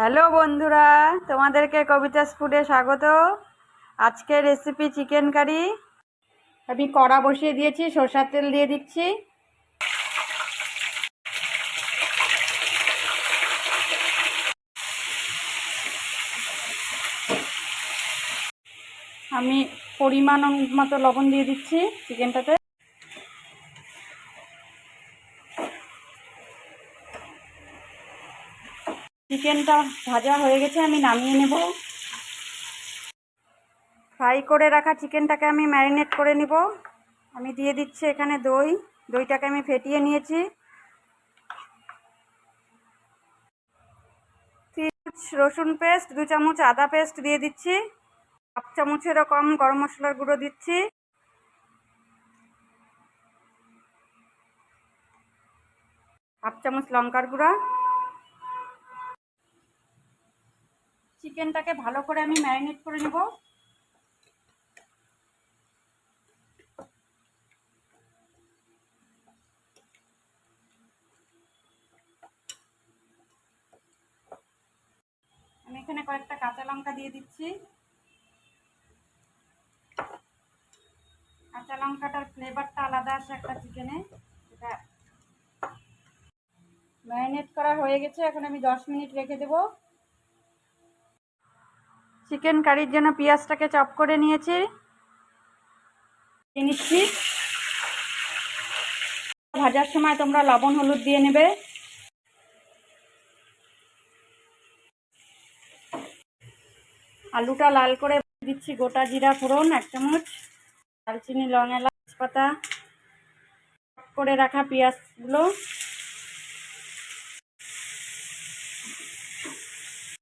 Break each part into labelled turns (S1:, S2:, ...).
S1: Hello বন্ধুরা, তোমাদেরকে কবিতাস ফুডে স্বাগত। আজকের রেসিপি চিকেন কারি আমি কড়া বসিয়ে দিয়েছি, সরষার তেল দিয়ে দিচ্ছি। আমি পরিমাণ মতো লবণ দিয়ে দিচ্ছি চিকেনটাতে চিকেনটা ভাজা হয়ে গেছে, আমি নামিয়ে নেব। ফ্রাই করে রাখা চিকেনটাকে আমি ম্যারিনেট করে নিব। আমি দিয়ে দিচ্ছি এখানে দই, দইটাকে আমি ফেটিয়ে নিয়েছি। রসুন পেস্ট দু চামচ আদা পেস্ট দিয়ে দিচ্ছি। হাফ চামচেরও কম গরম মশলার গুঁড়ো দিচ্ছি। হাফ চামচ লঙ্কার গুঁড়া। চিকেনটাকে ভালো করে আমি ম্যারিনেট করে নেব। আমি এখানে কয়েকটা কাঁচা লঙ্কা দিয়ে দিচ্ছি। কাঁচা লঙ্কাটার ফ্লেভারটা আলাদা আসে একটা চিকেনে। এটা ম্যারিনেট করা হয়ে গেছে, এখন আমি দশ মিনিট রেখে দেবো। চিকেন কারির জন্য পেঁয়াজটাকে চপ করে নিয়েছি। নিচ্ছি। ভাজার সময় তোমরা লবণ, হলুদ দিয়ে নেবে। আলুটা লাল করে দিচ্ছি গোটা জিরা ফোড়ন, এক চামচ। দালচিনি লং এলাচ পাতা। করে রাখা পেঁয়াজগুলো।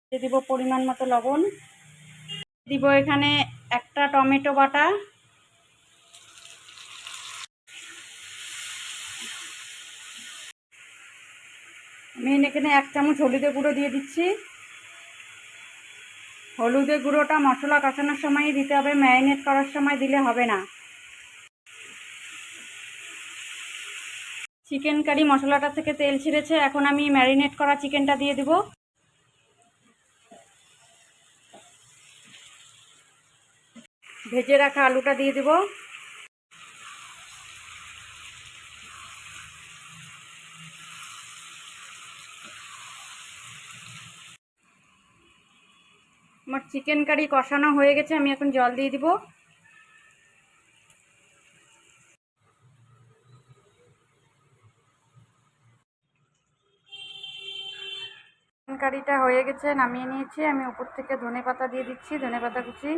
S1: দিয়ে দিব পরিমাণ মতো লবণ। দিব এখানে একটা টমেটো বাটা। আমি এখানে এক চামচ হলুদের গুঁড়ো দিয়ে দিচ্ছি। হলুদের গুঁড়োটা মশলা কষানোর সময়ই দিতে হবে, ম্যারিনেট করার সময় দিলে হবে না। চিকেন কারি মশলাটা থেকে তেল ছিঁড়েছে, এখন আমি ম্যারিনেট করা চিকেনটা দিয়ে দিব। ভেজে রাখা আলুটা দিয়ে দিব। আমার চিকেন কারি কষানো হয়ে গেছে, আমি এখন জল দিয়ে দিব। কারিটা হয়ে গেছে, নামিয়ে নিয়েছি। আমি উপর থেকে ধনে পাতা দিয়ে দিচ্ছি ধনে পাতা কুচি।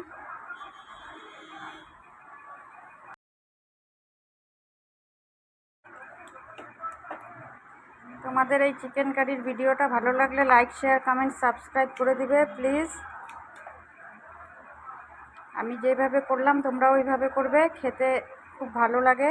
S1: তোমাদের এই চিকেন কারির ভিডিওটা ভালো লাগলে লাইক শেয়ার কমেন্ট সাবস্ক্রাইব করে দিবে প্লিজ আমি যেভাবে করলাম তোমরাও ওইভাবে করবে, খেতে খুব ভালো লাগে।